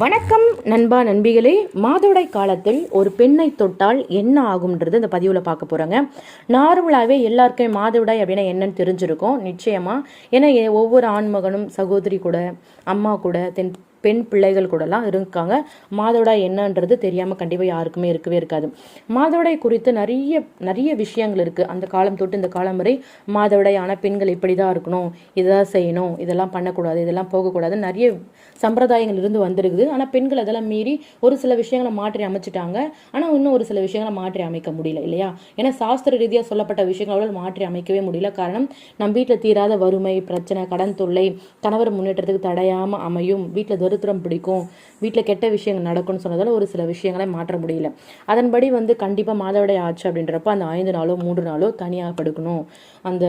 வணக்கம் நண்பா நண்பிகளே. மாதவிடாய் காலத்தில் ஒரு பெண்ணை தொட்டால் என்ன ஆகும்ன்றது இந்த பதிவில் பார்க்க போகிறோங்க நார்மலாகவே எல்லாருக்கும் மாதவிடாய் அப்படின்னா என்னன்னு தெரிஞ்சிருக்கும் நிச்சயமாக ஏன்னா ஒவ்வொரு ஆண்மகனும் சகோதரி கூட அம்மா கூட தென் பெண் பிள்ளைகள் கூடலாம் இருக்காங்க. மாதவிடாய் என்னன்றது தெரியாமல் கண்டிப்பாக யாருக்குமே இருக்கவே இருக்காது. மாதவிடாய் குறித்து நிறைய நிறைய விஷயங்கள் இருக்குது அந்த காலம் தொட்டு இந்த காலம் வரை மாதவிடாய் ஆனால் பெண்கள் இப்படி தான் இருக்கணும். இதெல்லாம் செய்யணும். இதெல்லாம் பண்ணக்கூடாது. இதெல்லாம் போகக்கூடாது. நிறைய சம்பிரதாயங்கள் இருந்து வந்திருக்குது. ஆனால் பெண்கள் அதெல்லாம் மீறி ஒரு சில விஷயங்களை மாற்றி அமைச்சிட்டாங்க. ஆனால் இன்னும் ஒரு சில விஷயங்களை மாற்றி அமைக்க முடியல இல்லையா? ஏன்னா சாஸ்திர ரீதியாக சொல்லப்பட்ட விஷயங்களோட மாற்றி அமைக்கவே முடியல. காரணம் நம் வீட்டில் தீராத வறுமை பிரச்சனை கடன் தொல்லை கணவர் முன்னேற்றத்துக்கு தடையாமல் அமையும். வீட்டில் தரித்திரம் பிடிக்கும் வீட்டில் கெட்ட விஷயங்கள் நடக்கும்னு சொன்னதால் ஒரு சில விஷயங்களை மாற்ற முடியல. அதன்படி வந்து கண்டிப்பாக மாதவிடாய் ஆச்சு அப்படின்றப்ப அந்த ஐந்து நாளோ மூன்று நாளோ தனியாக படுக்கணும். அந்த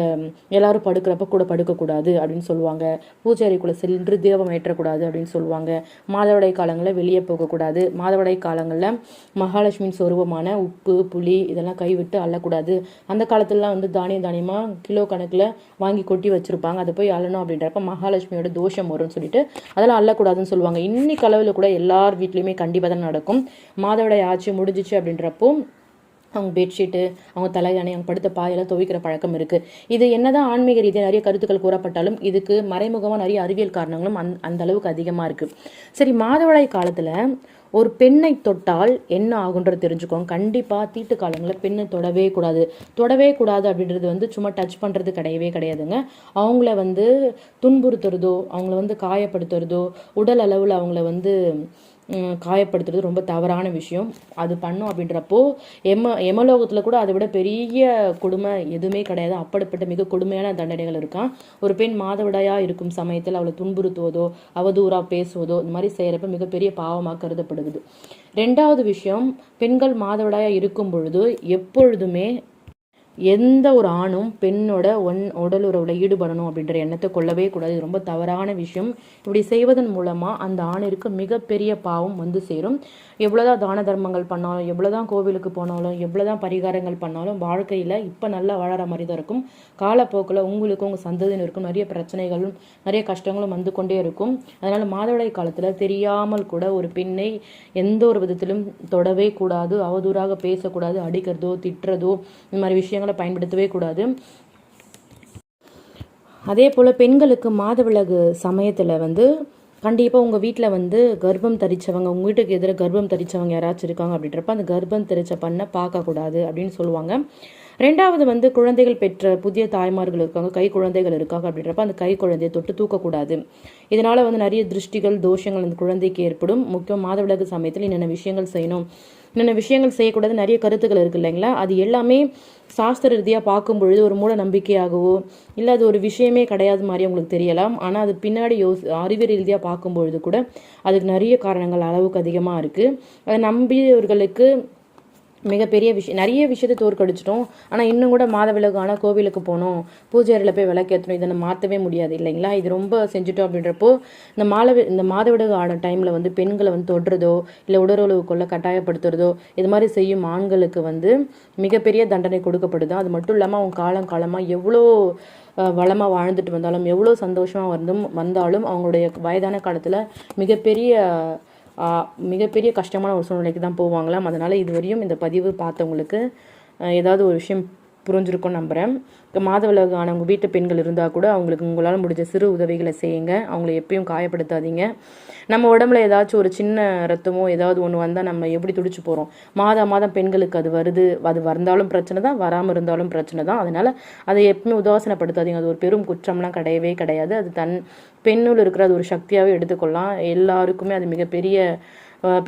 எல்லாரும் படுக்கிறப்ப கூட படுக்கக்கூடாது அப்படின்னு சொல்லுவாங்க. பூஜாரிக்குள்ளே சென்று தீபம் ஏற்றக்கூடாது அப்படின்னு சொல்லுவாங்க. மாதவிடை காலங்களில் வெளியே போகக்கூடாது. மாதவிடை காலங்களில் மகாலட்சுமியின் சொருபமான உப்பு புளி இதெல்லாம் கைவிட்டு அள்ளக்கூடாது. அந்த காலத்துலலாம் வந்து தானிய தானியமாக கிலோ கணக்கில் வாங்கி கொட்டி வச்சுருப்பாங்க. அதை போய் அள்ளணும் அப்படின்றப்ப மகாலட்சுமியோட தோஷம் வரும்னு சொல்லிட்டு அதெல்லாம் அள்ளக்கூடாதுன்னு சொல்லுவாங்க. இன்னைக்கு அளவில் கூட எல்லார் வீட்லேயுமே கண்டிப்பாக தான் நடக்கும். மாதவிடாய் ஆச்சு முடிஞ்சிச்சு அப்படின்றப்போ அவங்க பெட்ஷீட்டு அவங்க தலையணை அவங்க படுத்த பாயெல்லாம் துவைக்கிற பழக்கம் இருக்குது இது என்னதான் ஆன்மீக ரீதியாக நிறைய கருத்துக்கள் கூறப்பட்டாலும் இதுக்கு மறைமுகமாக நிறைய அறிவியல் காரணங்களும் அந் அந்த அளவுக்கு அதிகமாக இருக்குது சரி மாதவிடாய் காலத்தில் ஒரு பெண்ணை தொட்டால் என்ன ஆகுன்றது தெரிஞ்சுக்கோங்க. கண்டிப்பாக தீட்டு காலங்களில் பெண்ணை தொடவே கூடாது. தொடவே கூடாது அப்படின்றது வந்து சும்மா டச் பண்ணுறது கிடையவே கிடையாதுங்க. அவங்கள வந்து துன்புறுத்துறதோ அவங்கள வந்து காயப்படுத்துறதோ உடல் அளவில் அவங்கள வந்து காயப்படுத்துறது ரொம்ப தவறான விஷயம். அது பண்ணும் அப்படின்றப்போ எம எமலோகத்தில் கூட அதை விட பெரிய கொடுமை எதுவுமே கிடையாது. அப்படிப்பட்ட மிக கொடுமையான தண்டனைகள் இருக்கான். ஒரு பெண் மாதவிடாயாக இருக்கும் சமயத்தில் அவளை துன்புறுத்துவதோ அவதூறாக பேசுவதோ இந்த மாதிரி செய்கிறப்ப மிகப்பெரிய பாவமாக கருதப்படுகிறது. ரெண்டாவது விஷயம் பெண்கள் மாதவிடாயாக இருக்கும் பொழுது எப்பொழுதுமே எந்த ஒரு ஆணும் பெண்ணோட ஒன் உடல் உறவில் ஈடுபடணும் அப்படின்ற எண்ணத்தை கொள்ளவே கூடாது. ரொம்ப தவறான விஷயம். இப்படி செய்வதன் மூலமாக அந்த ஆணிற்கு மிகப்பெரிய பாவம் வந்து சேரும். எவ்வளோதான் தான தர்மங்கள் பண்ணாலும் எவ்வளோதான் கோவிலுக்கு போனாலும் எவ்வளோதான் பரிகாரங்கள் பண்ணாலும் வாழ்க்கையில் இப்போ நல்லா வாழற மாதிரி தான் இருக்கும். காலப்போக்கில் உங்களுக்கும் உங்கள் சந்ததியினருக்கும் நிறைய பிரச்சனைகளும் நிறைய கஷ்டங்களும் வந்து கொண்டே இருக்கும். அதனால் மாதவிடாய் காலத்தில் தெரியாமல் கூட ஒரு பெண்ணை எந்த ஒரு விதத்திலும் தொடவே கூடாது அவதூறாக பேசக்கூடாது அடிக்கிறதோ திட்டுறதோ இந்த மாதிரி விஷயங்களை பயன்படுத்தவே கூடாது. அதே போல் பெண்களுக்கு மாதவிலகு சமயத்தில் வந்து கண்டிப்பாக உங்கள் வீட்டில் வந்து கர்ப்பம் தரிச்சவங்க உங்கள் வீட்டுக்கு எதிராக கர்ப்பம் தரிச்சவங்க யாராச்சும் இருக்காங்க அப்படின்றப்ப அந்த கர்ப்பம் தெரிச்ச பண்ணை பார்க்கக்கூடாது அப்படின்னு சொல்லுவாங்க. ரெண்டாவது வந்து குழந்தைகள் பெற்ற புதிய தாய்மார்கள் இருக்காங்க கை குழந்தைகள் இருக்காங்க அப்படின்றப்ப அந்த கை குழந்தையை தொட்டு தூக்கக்கூடாது. இதனால் வந்து நிறைய திருஷ்டிகள் தோஷங்கள் அந்த குழந்தைக்கு ஏற்படும். முக்கியம் மாதவிளக்கு சமயத்தில் என்னென்ன விஷயங்கள் செய்யணும் என்னென்ன விஷயங்கள் செய்யக்கூடாது நிறைய கருத்துக்கள் இருக்கு இல்லைங்களா? அது எல்லாமே சாஸ்திர ரீதியாக பார்க்கும் பொழுது ஒரு மூட நம்பிக்கையாகவோ இல்லை அது ஒரு விஷயமே கிடையாது மாதிரி உங்களுக்கு தெரியலாம். ஆனால் அது பின்னாடி யோசி அறிவியல் ரீதியாக பார்க்கும் பொழுது கூட அதுக்கு நிறைய காரணங்கள் அளவுக்கு அதிகமாக இருக்குது அதை நம்பியவர்களுக்கு மிகப்பெரிய விஷயம் நிறைய விஷயத்தை தோற்கடிச்சிட்டோம். ஆனால் இன்னும் கூட மாதவிலகு ஆனால் கோவிலுக்கு போகணும் பூஜை அறையில் போய் விளக்கேற்றணும் இதை நம்ம மாற்றவே முடியாது இல்லைங்களா? இது ரொம்ப செஞ்சுட்டோம் அப்படின்றப்போ இந்த மாலை இந்த மாதவிலகு ஆன டைமில் வந்து பெண்களை வந்து தொடுறதோ இல்லை உடலுறவு கொள்ள கட்டாயப்படுத்துறதோ இது மாதிரி செய்யும் ஆண்களுக்கு வந்து மிகப்பெரிய தண்டனை கொடுக்கப்படுது. அது மட்டும் இல்லாமல் அவங்க காலம் காலமாக எவ்வளோ வளமாக வாழ்ந்துட்டு வந்தாலும் எவ்வளோ சந்தோஷமாக வந்தும் வந்தாலும் அவங்களுடைய வயதான காலத்தில் மிகப்பெரிய மிகப்பெரிய கஷ்டமான ஒரு சூழ்நிலைக்கு தான் போவாங்களாம். அதனால் இதுவரையும் இந்த பதிவு பார்த்தவங்களுக்கு ஏதாவது ஒரு விஷயம் புரிஞ்சிருக்கும் நம்புகிறேன் இப்போ மாதவிலகு ஆனவங்க வீட்டு பெண்கள் இருந்தால் கூட அவங்களுக்கு உங்களால் முடிஞ்ச சிறு உதவிகளை செய்யுங்க. அவங்கள எப்பயும் காயப்படுத்தாதீங்க. நம்ம உடம்புல ஏதாச்சும் ஒரு சின்ன ரத்தமோ ஏதாவது ஒன்று வந்தால் நம்ம எப்படி துடிச்சு போகிறோம் மாதம் மாதம் பெண்களுக்கு அது வருது. அது வந்தாலும் பிரச்சனை தான் வராமல் இருந்தாலும் பிரச்சனை தான். அதனால் அதை எப்பவுமே உதாசனப்படுத்தாதீங்க. அது ஒரு பெரும் குற்றம்லாம் கிடையவே கிடையாது. அது தன் பெண்ணுள் இருக்கிற அது ஒரு சக்தியாகவே எடுத்துக்கொள்ளலாம். எல்லாருக்குமே அது மிகப்பெரிய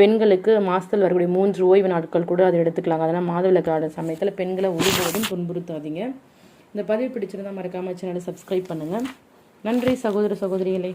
பெண்களுக்கு மாதத்தில் வரக்கூடிய மூன்று ஓய்வு நாட்கள் கூட அதை எடுத்துக்கலாங்க. அதனால் மாதவிலக்கான சமயத்தில் பெண்களை ஒருபோதும் துன்புறுத்தாதீங்க. இந்த பதிவு பிடிச்சிருந்தால் மறக்காமல் சேனலை சப்ஸ்கிரைப் பண்ணுங்கள் நன்றி சகோதர சகோதரிகளே.